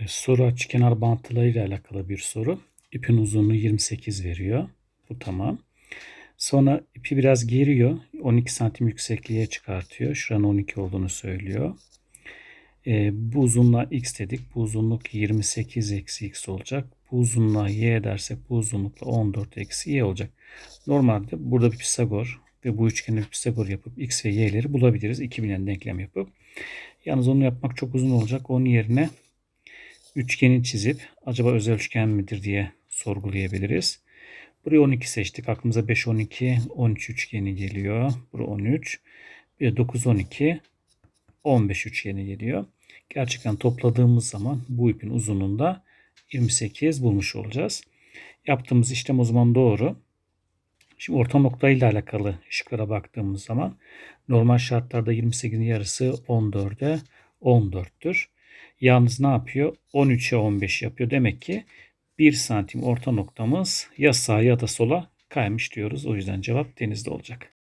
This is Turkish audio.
E, Soru açıkenar bantılarıyla alakalı bir soru. İpin uzunluğu 28 veriyor. Bu tamam. Sonra ipi biraz geriyor. 12 santim yüksekliğe çıkartıyor. Şuranın 12 olduğunu söylüyor. E, bu uzunluğa x dedik. Bu uzunluk 28 eksi x olacak. Bu uzunluğa y dersek bu uzunlukla 14 eksi y olacak. Normalde burada bir Pisagor ve bu üçgeni bir Pisagor yapıp x ve y'leri bulabiliriz. 2000'den denklem yapıp. Yalnız onu yapmak çok uzun olacak. Onun yerine üçgeni çizip acaba özel üçgen midir diye sorgulayabiliriz. Buraya 12 seçtik. Aklımıza 5, 12, 13 üçgeni geliyor. Buraya 13. Bir de 9, 12, 15 üçgeni geliyor. Gerçekten topladığımız zaman bu ipin uzunluğunda 28 bulmuş olacağız. Yaptığımız işlem o zaman doğru. Şimdi orta noktayla alakalı şıklara baktığımız zaman normal şartlarda 28'in yarısı 14'e 14'tür. Yalnız ne yapıyor? 13'e 15 yapıyor. Demek ki 1 santim orta noktamız ya sağa ya da sola kaymış diyoruz. O yüzden cevap denizde olacak.